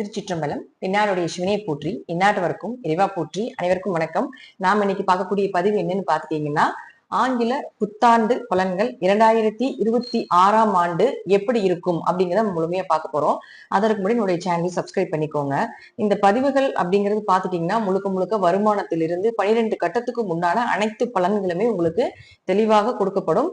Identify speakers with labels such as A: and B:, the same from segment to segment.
A: திருச்சிற்றம்பலம் இன்னாருடைய சிவனையை போற்றி இந்நாட்டவருக்கும் இறைவா போற்றி அனைவருக்கும் வணக்கம். நாம் இன்னைக்கு பார்க்கக்கூடிய பதிவு என்னன்னு பாத்துட்டீங்கன்னா ஆங்கில புத்தாண்டு பலன்கள் இரண்டாயிரத்தி இருபத்தி ஆறாம் ஆண்டு எப்படி இருக்கும் அப்படிங்கிறத முழுமையா பார்க்க போறோம். அதற்கு முன்னாடி என்னுடைய சேனலை சப்ஸ்கிரைப் பண்ணிக்கோங்க. இந்த பதிவுகள் அப்படிங்கிறது பாத்துட்டீங்கன்னா முழுக்க முழுக்க வருமானத்திலிருந்து பனிரெண்டு கட்டத்துக்கு முன்னான அனைத்து பலன்களுமே உங்களுக்கு தெளிவாக கொடுக்கப்படும்.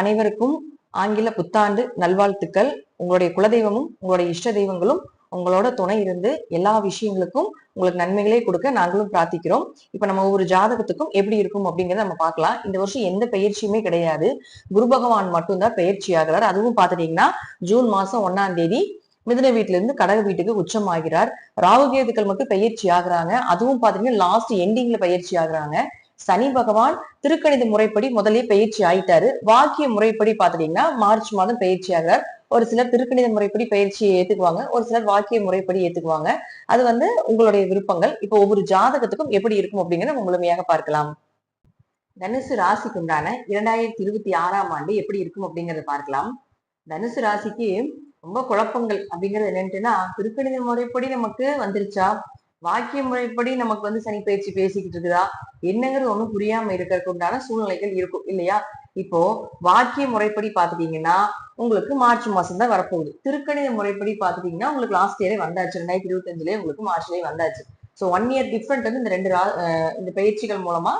A: அனைவருக்கும் ஆங்கில புத்தாண்டு நல்வாழ்த்துக்கள். உங்களுடைய குலதெய்வமும் உங்களுடைய இஷ்ட தெய்வங்களும் உங்களோட துணை இருந்து எல்லா விஷயங்களுக்கும் உங்களுக்கு நன்மைகளே கொடுக்க நாங்களும் பிரார்த்திக்கிறோம். இப்ப நம்ம ஒவ்வொரு ஜாதகத்துக்கும் எப்படி இருக்கும் அப்படிங்கறத நம்ம பார்க்கலாம். இந்த வருஷம் எந்த பயிற்சியுமே கிடையாது. குரு பகவான் மட்டும்தான் பயிற்சி ஆகிறார். அதுவும் பாத்துட்டீங்கன்னா ஜூன் மாசம் ஒன்னாம் தேதி மிதன வீட்டுல இருந்து கடக வீட்டுக்கு உச்சம் ஆகிறார் ராகுகேதுக்கள் மட்டும் பயிற்சி ஆகுறாங்க. அதுவும் பாத்தீங்கன்னா லாஸ்ட் எண்டிங்ல பயிற்சி ஆகுறாங்க. சனி பகவான் திருக்கணித முறைப்படி முதலே பயிற்சி ஆயிட்டாரு. வாக்கிய முறைப்படி பாத்துட்டீங்கன்னா மார்ச் மாதம் பயிற்சி ஆகிறார். ஒரு சிலர் திருக்கணித முறைப்படி பயிற்சியை ஏத்துக்குவாங்க. ஒரு சிலர் வாக்கிய முறைப்படி ஏத்துக்குவாங்க. அது வந்து உங்களுடைய விருப்பங்கள். இப்போ ஒவ்வொரு ஜாதகத்துக்கும் எப்படி இருக்கும் அப்படிங்கறத முழுமையாக பார்க்கலாம். தனுசு ராசிக்கு உண்டான இரண்டாயிரத்தி இருபத்தி ஆறாம் ஆண்டு எப்படி இருக்கும் அப்படிங்கறத பார்க்கலாம். தனுசு ராசிக்கு ரொம்ப குழப்பங்கள் அப்படிங்கிறது என்னன்ட்டுன்னா திருக்கணித முறைப்படி நமக்கு வந்துருச்சா? வாக்கிய முறைப்படி நமக்கு வந்து சனி பயிற்சி பேசிக்கிட்டு இருக்குதா? என்னங்கிறது ஒண்ணும் புரியாம இருக்கிறதுக்கு உண்டான சூழ்நிலைகள் இருக்கும் இல்லையா? இப்போ வாக்கிய முறைப்படி பாத்துட்டீங்கன்னா உங்களுக்கு மார்ச் மாசம் தான் வரப்போகுது. திருக்கணித முறைப்படி பாத்துட்டீங்கன்னா உங்களுக்கு லாஸ்ட் இயரே வந்தாச்சு. ரெண்டாயிரத்தி இருபத்தி அஞ்சுலயே உங்களுக்கு மார்ச்லயே வந்தாச்சு. ஸோ ஒன் இயர் டிஃப்ரெண்ட் வந்து இந்த ரெண்டு ரா- அஹ் இந்த பயிற்சிகள் மூலமா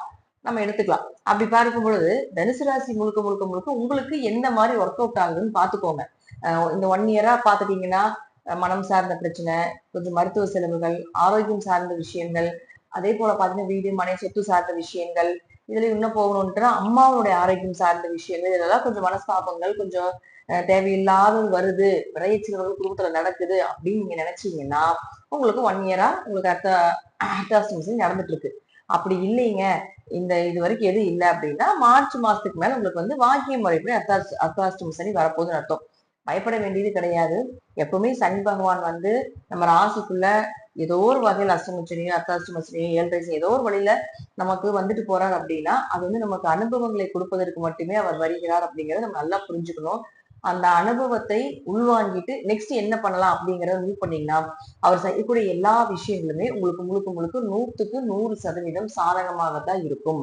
A: நம்ம எடுத்துக்கலாம். அப்படி பார்க்கும் பொழுது தனுசு ராசி முழுக்க முழுக்க முழுக்க உங்களுக்கு எந்த மாதிரி ஒர்க் அவுட் ஆகுதுன்னு பாத்துக்கோங்க அஹ் இந்த ஒன் இயரா பாத்துட்டீங்கன்னா மனம் சார்ந்த பிரச்சனை கொஞ்சம் மருத்துவ செலவுகள் ஆரோக்கியம் சார்ந்த விஷயங்கள் அதே போல பார்த்தீங்கன்னா வீடு மனை சொத்து சார்ந்த விஷயங்கள் இதுல இன்னும் போகணும்னா அம்மாவுடைய ஆரோக்கியம் சார்ந்த விஷயங்கள் இதெல்லாம் கொஞ்சம் மனஸ்தாபங்கள் கொஞ்சம் தேவையில்லாத வருது விரைய செலவுகள் குடும்பத்துல நடக்குது அப்படின்னு நீங்க நினைச்சீங்கன்னா உங்களுக்கு ஒன் இயரா உங்களுக்கு அர்த்த அர்த்தாஷ்டமி நடந்துட்டு இருக்கு அப்படி இல்லைங்க. இந்த இது வரைக்கும் எது இல்லை அப்படின்னா மார்ச் மாசத்துக்கு மேல உங்களுக்கு வந்து வாக்கிய முறைப்படி அர்த்தாஸ் அர்த்தாஷ்டமி சனி வரப்போகுதுன்னு அர்த்தம். பயப்பட வேண்டியது கிடையாது. எப்பவுமே சனி பகவான் வந்து நம்ம ராசிக்குள்ள ஏதோ ஒரு வகையில் அஷ்டமச்சனியோ அர்த்தாஷ்டமச்சனியோ ஏழரை ஏதோ ஒரு வழியில நமக்கு வந்துட்டு போறார் அப்படின்னா அது வந்து நமக்கு அனுபவங்களை கொடுப்பதற்கு மட்டுமே அவர் வருகிறார் அப்படிங்கறத நம்ம நல்லா புரிஞ்சுக்கணும். அந்த அனுபவத்தை உள்வாங்கிட்டு நெக்ஸ்ட் என்ன பண்ணலாம் அப்படிங்கறத மூவ் பண்ணீங்கன்னா அவர் செய்யக்கூடிய எல்லா விஷயங்களுமே உங்களுக்கு முழுக்க முழுக்க நூத்துக்கு நூறு சதவீதம் சாதகமாகத்தான் இருக்கும்.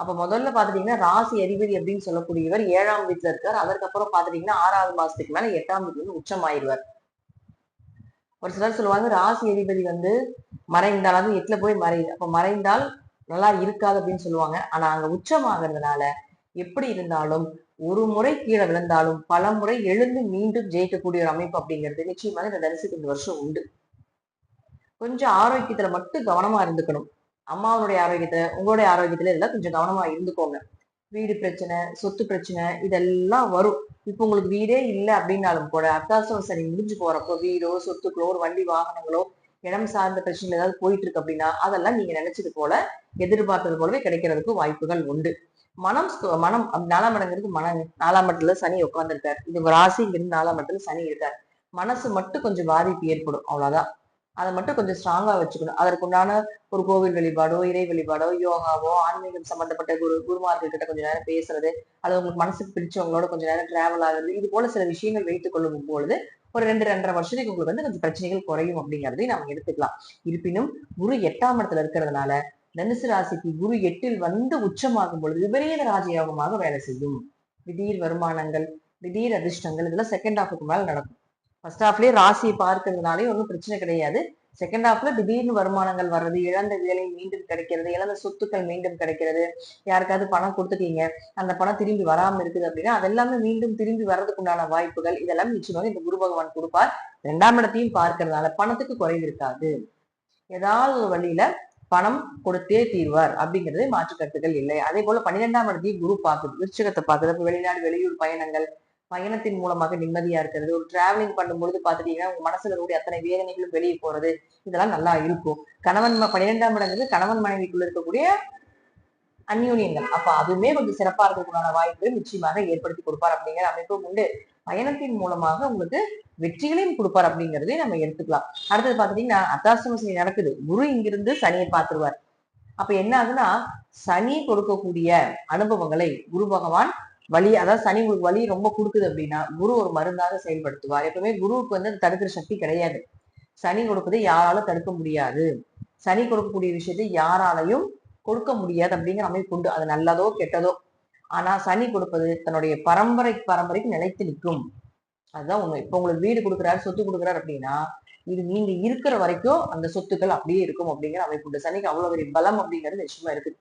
A: அப்ப முதல்ல பாத்துட்டீங்கன்னா ராசி அதிபதி அப்படின்னு சொல்லக்கூடியவர் ஏழாம் வீட்டுல இருக்கார். அதற்கப்புறம் பாத்துட்டீங்கன்னா ஆறாவது மாசத்துக்கு மேல எட்டாம் வீட்டுல வந்து உச்சம் ஆயிடுவார் ஒரு சிலர் சொல்லுவாங்க ராசி அதிபதி வந்து மறைந்தால் அது எட்டுல போய் மறையுது அப்ப மறைந்தால் நல்லா இருக்காது அப்படின்னு சொல்லுவாங்க. ஆனா அங்க உச்சம் ஆகுறதுனால எப்படி இருந்தாலும் ஒரு முறை கீழே விழுந்தாலும் பல முறை எழுந்து மீண்டும் ஜெயிக்கக்கூடிய ஒரு அமைப்பு அப்படிங்கிறது நிச்சயமாக இந்த தரிசுக்கு இந்த வருஷம் உண்டு. கொஞ்சம் ஆரோக்கியத்துல மட்டும் கவனமா இருந்துக்கணும். அம்மாவுடைய ஆரோக்கியத்தை உங்களுடைய ஆரோக்கியத்துல இதெல்லாம் கொஞ்சம் கவனமா இருந்துக்கோங்க. வீடு பிரச்சனை சொத்து பிரச்சனை இதெல்லாம் வரும். இப்போ உங்களுக்கு வீடே இல்லை அப்படின்னாலும் கூட அர்த்தாசம் சரி முடிஞ்சு போறப்போ வீடோ சொத்துக்களோ ஒரு வண்டி வாகனங்களோ இடம் சார்ந்த பிரச்சனை ஏதாவது போயிட்டு இருக்கு அப்படின்னா அதெல்லாம் நீங்க நினைச்சது போல எதிர்பார்த்தது போலவே கிடைக்கிறதுக்கு வாய்ப்புகள் உண்டு. மனம் மனம் நாலாம் இடங்கிறது மனம் நாலாம் இடத்துல சனி உட்கார்ந்துருக்காரு. இது ராசிங்கிறது நாலாம் இடத்துல சனி இருக்காரு. மனசு மட்டும் கொஞ்சம் பாதிப்பு ஏற்படும். அவ்வளவுதான். அதை மட்டும் கொஞ்சம் ஸ்ட்ராங்கா வச்சுக்கணும். அதற்குண்டான ஒரு கோவில் வழிபாடோ இறை வழிபாடோ யோகாவோ ஆன்மீகம் சம்பந்தப்பட்ட குரு குருமார்கள் கிட்ட கொஞ்ச நேரம் பேசுறது அது உங்களுக்கு மனசுக்கு பிடிச்சவங்களோட கொஞ்ச நேரம் டிராவல் ஆகுறது இது போல சில விஷயங்கள் வைத்துக் கொள்ளும் பொழுது ஒரு ரெண்டு ரெண்டரை வருஷத்துக்கு உங்களுக்கு வந்து கொஞ்சம் பிரச்சனைகள் குறையும் அப்படிங்கிறதையும் நம்ம எடுத்துக்கலாம். இருப்பினும் குரு எட்டாம் இடத்துல இருக்கிறதுனால தனுசு ராசிக்கு குரு எட்டில் வந்து உச்சமாகும் பொழுது விபரீத ராஜயோகமாக வேலை செய்யும். திடீர் வருமானங்கள் திடீர் அதிர்ஷ்டங்கள் இதெல்லாம் செகண்ட் ஹாஃபுக்கு மேல நடக்கும். ஃபர்ஸ்ட் ஹாஃப்லேயே ராசியை பார்க்கறதுனாலே ஒன்றும் பிரச்சனை கிடையாது. செகண்ட் ஹாஃப்ல திடீர்னு வருமானங்கள் வர்றது இழந்த வேலை மீண்டும் கிடைக்கிறது இழந்த சொத்துக்கள் மீண்டும் கிடைக்கிறது. யாருக்காவது பணம் கொடுத்துட்டீங்க அந்த பணம் திரும்பி வராம இருக்குது அப்படின்னா அதெல்லாமே மீண்டும் திரும்பி வர்றதுக்குண்டான வாய்ப்புகள் இதெல்லாம் நிச்சயமாக இந்த குரு பகவான் கொடுப்பார். ரெண்டாம் இடத்தையும் பார்க்கறதுனால பணத்துக்கு குறைவு இருக்காது. ஏதாவது ஒரு வழியில பணம் கொடுத்தே தீர்வார் அப்படிங்கிறது மாற்று கருத்துக்கள் இல்லை. அதே போல பன்னிரெண்டாம் இடத்தையும் குரு பார்க்குது. விருச்சகத்தை பார்க்குது. வெளிநாடு வெளியூர் பயணங்கள் பயணத்தின் மூலமாக நிம்மதியா இருக்கிறது. ஒரு டிராவலிங் பண்ணும்பொழுது பாத்துட்டீங்கன்னா உங்க மனசுல இருக்கக்கூடிய அத்தனை வேதனைகளும் வெளியே போறது இதெல்லாம் நல்லா இருக்கும். கணவன் பன்னிரெண்டாம் இடங்கிறது கணவன் மனைவிக்குள்ள இருக்கக்கூடிய அந்யூனியங்கள். அப்ப அதுவுமே கொஞ்சம் சிறப்பா இருக்கக்கூடிய வாய்ப்பு நிச்சயமாக ஏற்படுத்தி கொடுப்பார் அப்படிங்கிற அமைப்பும் உண்டு. பயணத்தின் மூலமாக உங்களுக்கு வெற்றிகளையும் கொடுப்பார் அப்படிங்கறதே நம்ம எடுத்துக்கலாம். அடுத்தது பாத்தீங்கன்னா அர்த்தாசிரம சனி நடக்குது. குரு இங்கிருந்து சனியை பார்த்துருவார் அப்ப என்ன ஆகுதுன்னா சனி கொடுக்கக்கூடிய அனுபவங்களை குரு பகவான் வலி அதாவது சனி உங்களுக்கு வலி ரொம்ப கொடுக்குது அப்படின்னா குரு ஒரு மருந்தாக செயல்படுத்துவார். எப்பவுமே குருவுக்கு வந்து அது தடுக்கிற சக்தி கிடையாது. சனி கொடுப்பதை யாராலும் தடுக்க முடியாது. சனி கொடுக்கக்கூடிய விஷயத்தை யாராலையும் கொடுக்க முடியாது அப்படிங்கிற அமைப்பு உண்டு. அது நல்லதோ கெட்டதோ. ஆனா சனி கொடுப்பது தன்னுடைய பரம்பரை பரம்பரைக்கு நிலைத்து நிற்கும். அதுதான் உண்மை. இப்ப உங்களுக்கு வீடு கொடுக்குறாரு சொத்து கொடுக்குறாரு அப்படின்னா இது நீங்க இருக்கிற வரைக்கும் அந்த சொத்துக்கள் அப்படியே இருக்கும் அப்படிங்கிற அமைப்பு உண்டு. சனிக்கு அவ்வளவு பெரிய பலம் அப்படிங்கிறது நிச்சயமா இருக்கு.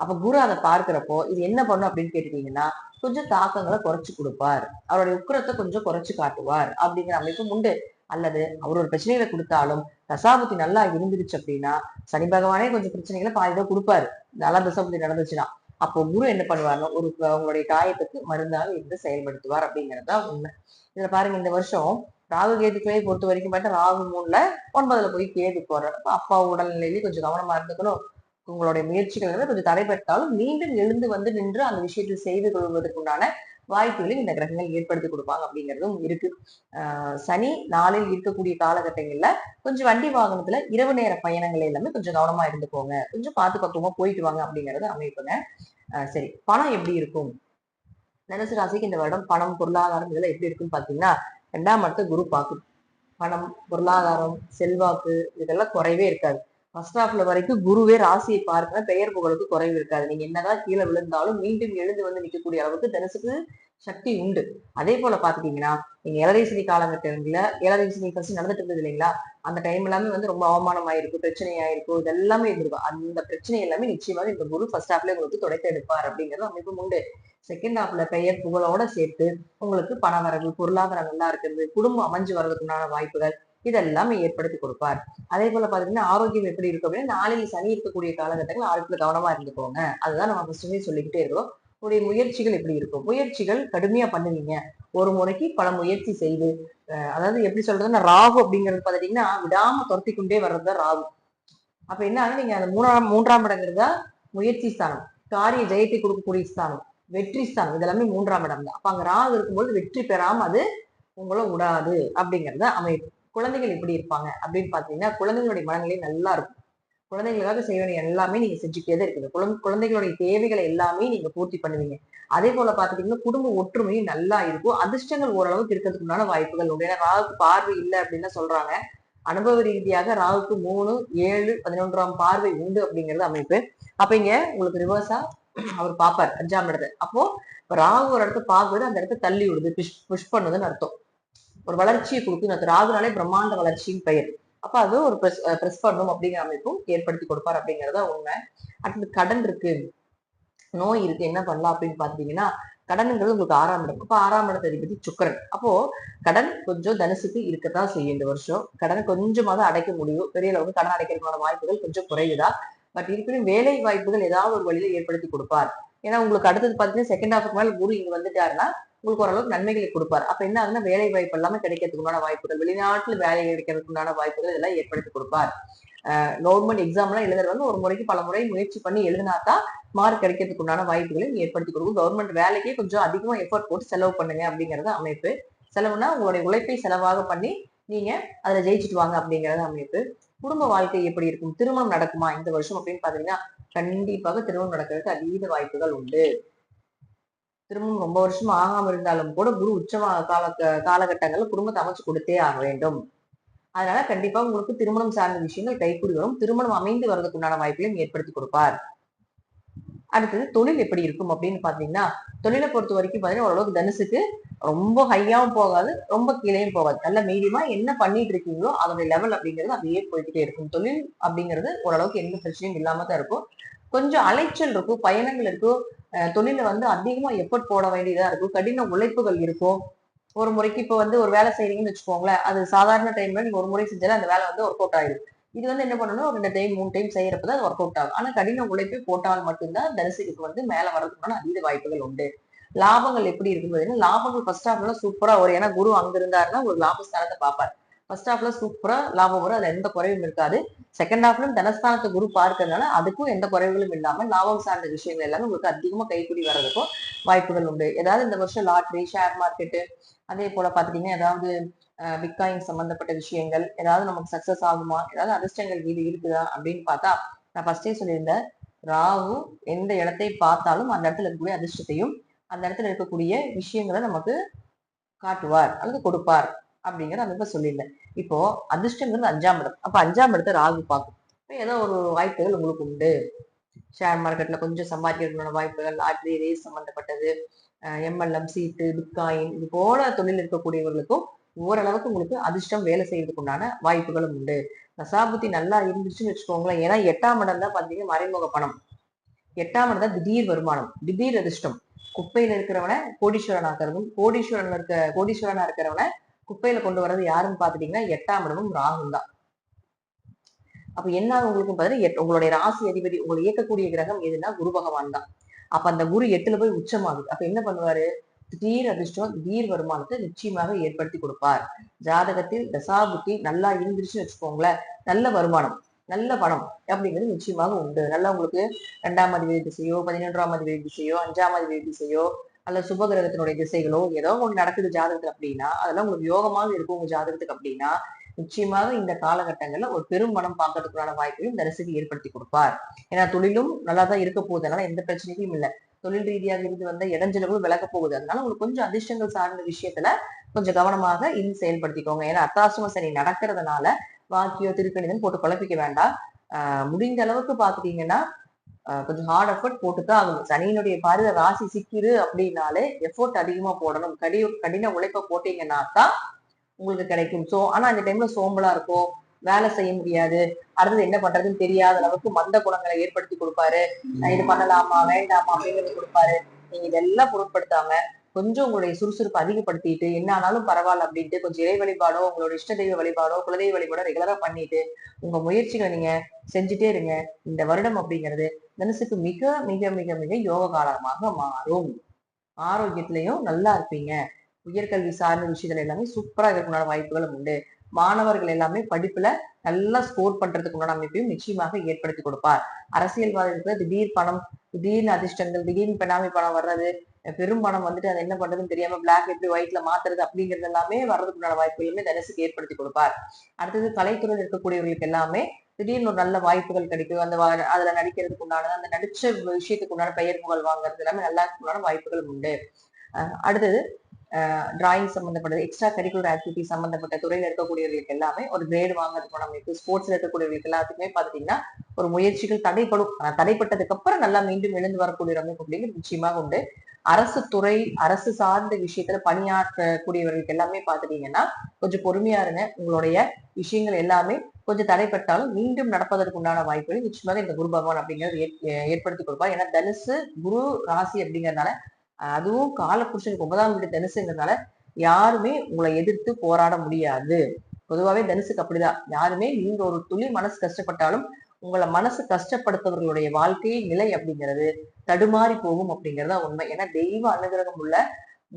A: அப்ப குரு அதை பார்க்கிறப்போ இது என்ன பண்ணும் அப்படின்னு கேட்டுட்டீங்கன்னா கொஞ்சம் தாக்கங்களை குறைச்சு கொடுப்பார். அவருடைய உக்கிரத்தை கொஞ்சம் குறைச்சு காட்டுவார் அப்படிங்கிற அமைப்பும் உண்டு. அல்லது அவர் ஒரு பிரச்சனைகளை கொடுத்தாலும் தசாபுத்தி நல்லா இருந்துருச்சு அப்படின்னா சனி பகவானே கொஞ்சம் பிரச்சனைகளை பாதிதான் கொடுப்பாரு. நல்லா தசாபுத்தி நடந்துச்சுன்னா. அப்போ குரு என்ன பண்ணுவாருன்னா ஒரு உங்களுடைய காயத்துக்கு மருந்தாக இருந்து செயல்படுத்துவார் அப்படிங்கிறது தான் உண்மை. இதுல பாருங்க இந்த வருஷம் ராகு கேதுக்களை பொறுத்த வரைக்கும் பார்த்தா ராகு மூணுல ஒன்பதுல போய் கேது போறாரு. அப்பா உடல்நிலையிலேயே கொஞ்சம் கவனமா இருந்துக்கணும். உங்களுடைய முயற்சிகள் வந்து கொஞ்சம் தடைபட்டாலும் மீண்டும் எழுந்து வந்து நின்று அந்த விஷயத்தில் செய்து கொள்வதற்குண்டான வாய்ப்புகளை இந்த கிரகங்கள் ஏற்படுத்தி கொடுப்பாங்க அப்படிங்கிறதும் இருக்கு. சனி நாளில் இருக்கக்கூடிய காலகட்டங்கள்ல கொஞ்சம் வண்டி வாகனத்துல இரவு நேர பயணங்கள் எல்லாமே கொஞ்சம் கவனமா இருந்துக்கோங்க. கொஞ்சம் பார்த்து பக்குவமா போயிட்டு வாங்க அப்படிங்கறது அமைப்புங்க. சரி. பணம் எப்படி இருக்கும்? தனுசு ராசிக்கு இந்த வருடம் பணம் பொருளாதாரம் இதெல்லாம் எப்படி இருக்குன்னு பாத்தீங்கன்னா ரெண்டாம் இடத்த குரு பாக்கு பணம் பொருளாதாரம் செல்வாக்கு இதெல்லாம் குறையவே இருக்காது. ஃபர்ஸ்ட் ஹாஃப்ல வரைக்கும் குருவே ராசியை பார்க்கிற பெயர் புகழுக்கு குறைவு இருக்காது. நீங்க என்னதான் கீழே விழுந்தாலும் மீண்டும் எழுந்து வந்து நிற்கக்கூடிய அளவுக்கு தனுசுக்கு சக்தி உண்டு. அதே போல பாத்துட்டீங்கன்னா நீங்க ஏழரை காலகட்டங்கள்ல ஏழரை ஃபர்ஸ்ட் நடந்துட்டு இருந்தது இல்லைங்களா? அந்த டைம் எல்லாமே வந்து ரொம்ப அவமானம் ஆயிருக்கும் பிரச்சனை ஆயிருக்கும் இது எல்லாமே இருந்திருக்கும். அந்த பிரச்சனை எல்லாமே நிச்சயமாக இந்த குரு ஃபர்ஸ்ட் ஹாஃப்ல உங்களுக்கு துடைத்து எடுப்பார் அப்படிங்கிறது அமைப்பு உண்டு. செகண்ட் ஹாஃப்ல பெயர் புகழோட சேர்த்து உங்களுக்கு பண வரவு பொருளாதாரம் நல்லா இருக்கிறது குடும்பம் அமைஞ்சு வர்றதுக்குண்டான வாய்ப்புகள் இதெல்லாமே ஏற்படுத்தி கொடுப்பார். அதே போல பாத்தீங்கன்னா ஆரோக்கியம் எப்படி இருக்கும் அப்படின்னா நாளில் சனி இருக்கக்கூடிய காலகட்டங்கள் ஆரோக்கியத்துல கவனமா இருந்துக்கோங்க. அதுதான் நம்ம ஃபர்ஸ்ட்டுமே சொல்லிக்கிட்டே இருக்கோம் உங்களுடைய முயற்சிகள் எப்படி இருக்கும்? முயற்சிகள் கடுமையா பண்ணுவீங்க. ஒரு முறைக்கு பல முயற்சி செய்து அதாவது எப்படி சொல்றதுன்னா ராகு அப்படிங்கிறது பாத்தீங்கன்னா விடாம துரத்தி கொண்டே வர்றது ராகு. அப்ப என்ன நீங்க அந்த மூணாம் மூன்றாம் இடங்கிறதா முயற்சி ஸ்தானம் காரிய ஜெயத்தை கொடுக்கக்கூடிய ஸ்தானம் வெற்றி ஸ்தானம் இதெல்லாமே மூன்றாம் இடம் தான். அப்ப அங்க ராகு இருக்கும்போது வெற்றி பெறாம அது உங்களை விடாது அப்படிங்கறத அமைப்பு. குழந்தைகள் எப்படி இருப்பாங்க அப்படின்னு பார்த்தீங்கன்னா குழந்தைங்களுடைய மனநிலை நல்லா இருக்கும். குழந்தைகளுக்காக செய்ய வேண்டிய எல்லாமே நீங்க செஞ்சுக்கிட்டே தான் இருக்குது குழந்தைகளுடைய தேவைகளை எல்லாமே நீங்க பூர்த்தி பண்ணுவீங்க. அதே போல பாத்துட்டீங்கன்னா குடும்ப ஒற்றுமையும் நல்லா இருக்கும். அதிர்ஷ்டங்கள் ஓரளவுக்கு இருக்கிறதுக்குண்டான வாய்ப்புகள் உண்டு. ஏன்னா ராகுக்கு பார்வை இல்லை அப்படின்னு சொல்றாங்க. அனுபவ ரீதியாக ராகுக்கு மூணு ஏழு பதினொன்றாம் பார்வை உண்டு அப்படிங்கிறது அமைப்பு. அப்ப இங்க உங்களுக்கு ரிவர்ஸா அவர் பாப்பார் அஞ்சாம் இடத்தை அப்போ ராகு ஒரு இடத்த பார்க்குறது அந்த இடத்த தள்ளி விடுது புஷ் புஷ் பண்ணுதுன்னு அர்த்தம். ஒரு வளர்ச்சியை கொடுக்குது ராகுனாலே பிரம்மாண்ட வளர்ச்சியின் பெயர். அப்ப அது ஒரு பிரஸ் ப்ரெஸ் பண்ணும் அப்படிங்கிற அமைப்பும் ஏற்படுத்தி கொடுப்பார் அப்படிங்கறத உண்மை. அடுத்தது கடன் இருக்கு. நோய் இருக்கு. என்ன பண்ணலாம் அப்படின்னு பாத்தீங்கன்னா கடனுங்கிறது உங்களுக்கு ஆறாம் இடம். அப்ப ஆறாம் இடத்தை அதிபதி சுக்கரன். அப்போ கடன் கொஞ்சம் தனுசுக்கு இருக்கத்தான் செய்யும் இந்த வருஷம். கடனை கொஞ்சமாக அடைக்க முடியும். பெரிய அளவுக்கு கடன் அடைக்கிறதுக்கான வாய்ப்புகள் கொஞ்சம் குறையுதா பட் இருப்பினும் வேலை வாய்ப்புகள் ஏதாவது ஒரு வழியில ஏற்படுத்தி கொடுப்பார். ஏன்னா உங்களுக்கு அடுத்தது பார்த்தீங்கன்னா செகண்ட் ஹாஃபுக்கு மேல குரு இங்க வந்துட்டாருன்னா உங்களுக்கு ஓரளவுக்கு நன்மைகளை கொடுப்பார். அப்ப என்ன ஆகுதுன்னா வேலை வாய்ப்பு எல்லாமே கிடைக்கிறதுக்கு உண்டான வாய்ப்புகள் வெளிநாட்டில் வேலை கிடைக்கிறதுக்கு உண்டான வாய்ப்புகள் இதெல்லாம் ஏற்படுத்தி கொடுப்பார். கவர்மெண்ட் எக்ஸாம் எல்லாம் எழுதுறது வந்து ஒரு முறைக்கு பல முறை முயற்சி பண்ணி எழுதினாதான் மார்க் கிடைக்கிறதுக்கு உண்டான வாய்ப்புகளை ஏற்படுத்தி கொடுக்கும். கவர்மெண்ட் வேலைக்கே கொஞ்சம் அதிகமா எஃபர்ட் போட்டு செலவு பண்ணுங்க அப்படிங்கறது அமைப்பு. செலவுனா உங்களுடைய உழைப்பை செலவாக பண்ணி நீங்க அதுல ஜெயிச்சுட்டு வாங்க அப்படிங்கறது அமைப்பு. குடும்ப வாழ்க்கை எப்படி இருக்கும்? திருமணம் நடக்குமா இந்த வருஷம் அப்படின்னு பாத்தீங்கன்னா கண்டிப்பாக திருமணம் நடக்கிறதுக்கு அதீத வாய்ப்புகள் உண்டு. திருமணம் ரொம்ப வருஷம் ஆகாம இருந்தாலும் கூட குரு உச்சமா கால காலகட்டங்களில் குடும்பத்தை அமைச்சு கொடுத்தே ஆக வேண்டும். அதனால கண்டிப்பா உங்களுக்கு திருமணம் சார்ந்த விஷயங்கள் கைகூடி வரும் திருமணம் அமைந்து வர்றதுக்கு உண்டான வாய்ப்பையும் ஏற்படுத்தி கொடுப்பார். அடுத்தது தொழில் எப்படி இருக்கும் அப்படின்னு பாத்தீங்கன்னா தொழிலை பொறுத்த வரைக்கும் பாத்தீங்கன்னா ஓரளவுக்கு தனுசுக்கு ரொம்ப ஹையாவும் போகாது ரொம்ப கீழேயும் போகாது. நல்ல மீடியமா என்ன பண்ணிட்டு இருக்கீங்களோ அதோட லெவல் அப்படிங்கிறது அப்படியே போய்கிட்டே இருக்கும். தொழில் அப்படிங்கிறது ஓரளவுக்கு எந்த பிரச்சனையும் இல்லாம தான் இருக்கும். கொஞ்சம் அலைச்சல் இருக்கும் பயணங்கள் இருக்கும். தொழில வந்து அதிகமா எஃபர்ட் போட வேண்டியதா இருக்கும். கடின உழைப்புகள் இருக்கும். ஒரு முறைக்கு இப்ப வந்து ஒரு வேலை செய்யறீங்கன்னு வச்சுக்கோங்களேன் அது சாதாரண டைம்ல நீங்க ஒரு முறை செஞ்சாலும் அந்த வேலை வந்து ஒர்க் அவுட் ஆயிடும் இது வந்து என்ன பண்ணணும்? ஒரு ரெண்டு டைம் மூணு டைம் செய்யறப்பதான் ஒர்க் அவுட் ஆகும். ஆனா கடின உழைப்பை போட்டால் மட்டும்தான் தரிசிக்கு வந்து மேல வரதுக்கான அதிக வாய்ப்புகள் உண்டு. லாபங்கள் எப்படி இருக்கும் லாபங்கள் ஃபர்ஸ்ட் ஹாஃப்ல சூப்பரா வரும் ஏன்னா குரு அங்க இருந்தாருன்னா ஒரு லாபஸ்தானத்தை பார்ப்பார். ஃபர்ஸ்ட் ஹாஃப்ல சூப்பரா லாபம் வரும். அதுல எந்த குறைவும் இருக்காது. செகண்ட் ஹாஃப்லும் தனஸ்தானத்தை குரு பார்க்கறதுனால அதுக்கும் எந்த குறைவுகளும் இல்லாம லாபம் சார்ந்த விஷயங்கள் எல்லாமே உங்களுக்கு அதிகமா கைக்குடி வர்றதுக்கும் வாய்ப்புகள் உண்டு. ஏதாவது இந்த வருஷம் லாட்ரி ஷேர் மார்க்கெட்டு அதே போல பாத்துட்டீங்கன்னா ஏதாவது பிட்காயின் சம்பந்தப்பட்ட விஷயங்கள் ஏதாவது நமக்கு சக்சஸ் ஆகுமா ஏதாவது அதிர்ஷ்டங்கள் வீடு இருக்குதா அப்படின்னு பார்த்தா நான் ஃபர்ஸ்டே சொல்லியிருந்தேன் ராகு எந்த இடத்தை பார்த்தாலும் அந்த இடத்துல இருக்கக்கூடிய அதிர்ஷ்டத்தையும் அந்த இடத்துல இருக்கக்கூடிய விஷயங்களை நமக்கு காட்டுவார் அல்லது கொடுப்பார். அப்படிங்கிற அந்த இடத்துல சொல்லியிருந்தேன். இப்போ அதிர்ஷ்டங்கிறது அஞ்சாம் இடம். அப்ப அஞ்சாம் இடத்தை ராகு பார்க்கும். இப்போ ஏதோ ஒரு வாய்ப்புகள் உங்களுக்கு உண்டு. ஷேர் மார்க்கெட்ல கொஞ்சம் சம்பாதிக்கிறதுக்கான வாய்ப்புகள் லாட்ரி ரேஸ் சம்பந்தப்பட்டது எம்எல்எம் சீட்டு பிட்காயின் இது போல தொழில் இருக்கக்கூடியவர்களுக்கும் ஓரளவுக்கு உங்களுக்கு அதிர்ஷ்டம் வேலை செய்யறதுக்கு உண்டான வாய்ப்புகளும் உண்டு. தசாபுத்தி நல்லா இருந்துச்சுன்னு வச்சுக்கோங்களேன். ஏன்னா எட்டாம் இடம் தான் பார்த்தீங்கன்னா மறைமுக பணம். எட்டாம் இடம் தான் திடீர் வருமானம் திடீர் அதிர்ஷ்டம். குப்பையில இருக்கிறவனை கோடீஸ்வரன் ஆக்கிறதும் கோடீஸ்வரன் இருக்க கோடீஸ்வரனா இருக்கிறவனை குப்பையில கொண்டு வர்றது யாருன்னு பாத்துட்டீங்கன்னா எட்டாம் இடமும் ராகும் தான். அப்ப என்ன ஆகும் உங்களுக்கு பாத்தீங்கன்னா உங்களுடைய ராசி அதிபதி உங்களை இயக்கக்கூடிய கிரகம் எதுனா குரு பகவான் தான். அப்ப அந்த குரு எட்டுல போய் உச்சமாகுது. அப்ப என்ன பண்ணுவாரு? திடீர் அதிர்ஷ்டம் திடீர் வருமானத்தை நிச்சயமாக ஏற்படுத்தி கொடுப்பார். ஜாதகத்தில் தசாபுத்தி நல்லா இருந்துருச்சுன்னு வச்சுக்கோங்களேன். நல்ல வருமானம் நல்ல பணம் அப்படிங்கிறது நிச்சயமாக உண்டு. நல்லா உங்களுக்கு ரெண்டாம் அதிபதி திசையோ பதினொன்றாம் அதிபதி திசையோ அஞ்சாம் அதிபதி திசையோ அல்ல சுபகிரகத்தினுடைய திசைகளோ ஏதோ ஒன்று நடக்குது ஜாதகத்துக்கு அப்படின்னா அதெல்லாம் உங்களுக்கு யோகமாக இருக்கும் உங்க ஜாதகத்துக்கு அப்படின்னா நிச்சயமாக இந்த காலகட்டங்கள்ல ஒரு பெரும் மனம் பார்க்கறதுக்குள்ளான வாய்ப்பையும் இந்த ரசிகை ஏற்படுத்தி கொடுப்பார். ஏன்னா தொழிலும் நல்லா தான் இருக்க போகுது. அதனால எந்த பிரச்சனையும் இல்லை. தொழில் ரீதியாக இருந்து வந்த இடைஞ்சல்களும் விலக போகுது. அதனால உங்களுக்கு கொஞ்சம் அதிர்ஷ்டங்கள் சார்ந்த விஷயத்துல கொஞ்சம் கவனமாக இது செயல்படுத்திக்கோங்க. ஏன்னா அத்தாசிரம சனி நடக்கிறதுனால வாக்கியோ திருக்கணிதம் போட்டு குழப்பிக்க வேண்டாம். ஆஹ் முடிந்த அளவுக்கு பாத்துட்டீங்கன்னா கொஞ்சம் ஹார்ட் எஃபர்ட் போட்டு தான் ஆகணும். சனியினுடைய பாரத ராசி சிக்கிரு அப்படின்னாலே எஃபோர்ட் அதிகமா போடணும். கடி கடின உழைப்ப போட்டீங்கன்னா தான் உங்களுக்கு கிடைக்கும். சோ ஆனா அந்த டைம்ல சோம்பலா இருக்கும் வேலை செய்ய முடியாது அடுத்தது என்ன பண்றதுன்னு தெரியாத அளவுக்கு மந்த குணங்களை ஏற்படுத்தி கொடுப்பாரு. இது பண்ணலாமா வேண்டாமா அப்படிங்கறது கொடுப்பாரு. நீங்க இதெல்லாம் பொருட்படுத்தாம கொஞ்சம் உங்களுடைய சுறுசுறுப்பு அதிகப்படுத்திட்டு என்ன ஆனாலும் பரவாயில்ல அப்படின்ட்டு கொஞ்சம் இறை வழிபாடோ உங்களோட இஷ்ட தெய்வ வழிபாடோ குலதெய்வ வழிபாடோ ரெகுலரா பண்ணிட்டு உங்க முயற்சிகளை நீங்க செஞ்சுட்டே இருங்க. இந்த வருடம் அப்படிங்கிறது தனுசுக்கு மிக மிக மிக மிக யோக காலமாக மாறும். ஆரோக்கியத்திலையும் நல்லா இருப்பீங்க. உயர்கல்வி சார்ந்த விஷயங்கள் எல்லாமே சூப்பரா இருக்கக்கூடிய வாய்ப்புகளும் உண்டு. மாணவர்கள் எல்லாமே படிப்புல நல்லா ஸ்கோர் பண்றதுக்கு உண்டான அமைப்பையும் நிச்சயமாக ஏற்படுத்தி கொடுப்பார். அரசியல்வாதிகளுக்கு திடீர் பணம் திடீர்னு அதிர்ஷ்டங்கள் திடீர்னு பெண்ணாமை பணம் வர்றது பெரும் பணம் வந்துட்டு அதை என்ன பண்றதுன்னு தெரியாம பிளாக் எப்படி ஒயிட்ல மாத்துறது அப்படிங்கிறது எல்லாமே வர்றதுக்கு வாய்ப்பு எல்லாமே தனுசுக்கு ஏற்படுத்தி கொடுப்பார். அடுத்தது கலைத்துறையில் இருக்கக்கூடியவர்களுக்கு எல்லாமே திடீர்னு ஒரு நல்ல வாய்ப்புகள் கிடைக்கும். அந்த அதுல நடிக்கிறதுக்கு உண்டானது அந்த நடிச்ச விஷயத்துக்கு உண்டான பெயர் புகழ் வாங்குறது எல்லாமே நல்லா உண்டான வாய்ப்புகள் உண்டு. அடுத்தது டிராயிங் சம்மந்தப்பட்டது எக்ஸ்ட்ரா கரிக்குலர் ஆக்டிவிட்டி சம்பந்தப்பட்ட துறையில் இருக்கக்கூடியவர்களுக்கு எல்லாமே ஒரு கிரேடு வாங்குறதுக்கான அமைப்பு. ஸ்போர்ட்ஸ்ல இருக்கக்கூடியவர்களுக்கு எல்லாத்துக்குமே பாத்தீங்கன்னா ஒரு முயற்சிகள் தடைப்படும். தடைப்பட்டதுக்கு அப்புறம் நல்லா மீண்டும் எழுந்து வரக்கூடிய அமைப்பு அப்படிங்கிறது நிச்சயமாக உண்டு. அரசு துறை அரசு சார்ந்த விஷயத்துல பணியாற்றக்கூடியவர்களுக்கு எல்லாமே பாத்துட்டீங்கன்னா கொஞ்சம் பொறுமையா இருங்க. உங்களுடைய விஷயங்கள் எல்லாமே கொஞ்சம் தடைப்பட்டாலும் மீண்டும் நடப்பதற்கு உண்டான வாய்ப்புகள் நிச்சயமாக இந்த குரு பகவான் அப்படிங்கிறது ஏற்படுத்தி கொடுப்பார். ஏன்னா தனுசு குரு ராசி அப்படிங்கறதுனால அதுவும் காலப்புருஷனுக்கு ஒன்பதாம் வீடு தனுசுங்கிறதுனால யாருமே உங்களை எதிர்த்து போராட முடியாது. பொதுவாகவே தனுசுக்கு அப்படிதான். யாருமே நீங்க ஒரு துளி மனசு கஷ்டப்பட்டாலும் உங்களை மனசு கஷ்டப்படுத்தவர்களுடைய வாழ்க்கையை நிலை அப்படிங்கிறது தடுமாறி போகும் அப்படிங்கறதா உண்மை. ஏன்னா தெய்வ அனுகிரகம் உள்ள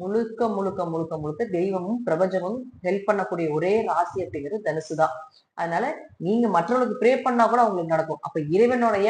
A: முழுக்க முழுக்க முழுக்க முழுக்க தெய்வமும் பிரபஞ்சமும் ஹெல்ப் பண்ணக்கூடிய ஒரே ராசி அப்படிங்கிறது தனுசு தான். அதனால நீங்க மற்றவர்களுக்கு ப்ரே பண்ணா கூட உங்களுக்கு நடக்கும். அப்ப இறைவனுடைய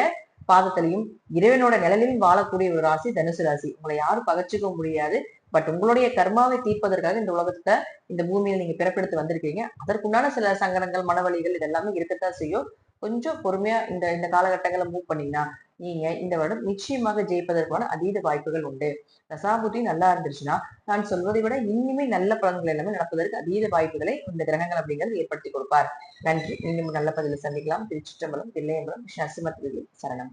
A: பாதத்திலையும் இறைவனோட நிழலிலும் வாழக்கூடிய ஒரு ராசி தனுசு ராசி. உங்களை யாரும் பகச்சிக்க முடியாது. பட் உங்களுடைய கர்மாவை தீர்ப்பதற்காக இந்த உலகத்தை இந்த பூமியில நீங்க பிறப்பெடுத்து வந்திருக்கீங்க. அதற்குண்டான சில சங்கடங்கள் மனவழிகள் இதெல்லாமே இருக்கத்தான் செய்யும். கொஞ்சம் பொறுமையா இந்த இந்த காலகட்டங்களை மூவ் பண்ணீங்கன்னா நீங்க இந்த வருடம் நிச்சயமாக ஜெயிப்பதற்கான அதீத வாய்ப்புகள் உண்டு. தசாபுத்தி நல்லா இருந்துச்சுன்னா நான் சொல்வதை விட இனிமே நல்ல பலன்கள் எல்லாமே நடப்பதற்கு அதீத வாய்ப்புகளை இந்த கிரகங்கள் அப்படிங்கிறது ஏற்படுத்தி கொடுப்பார். நன்றி. இன்னும் நல்ல பதில சந்திக்கலாம். திருச்சிற்றம்பலம் தில்லையம்பலம் நரசிம்ம சரணம்.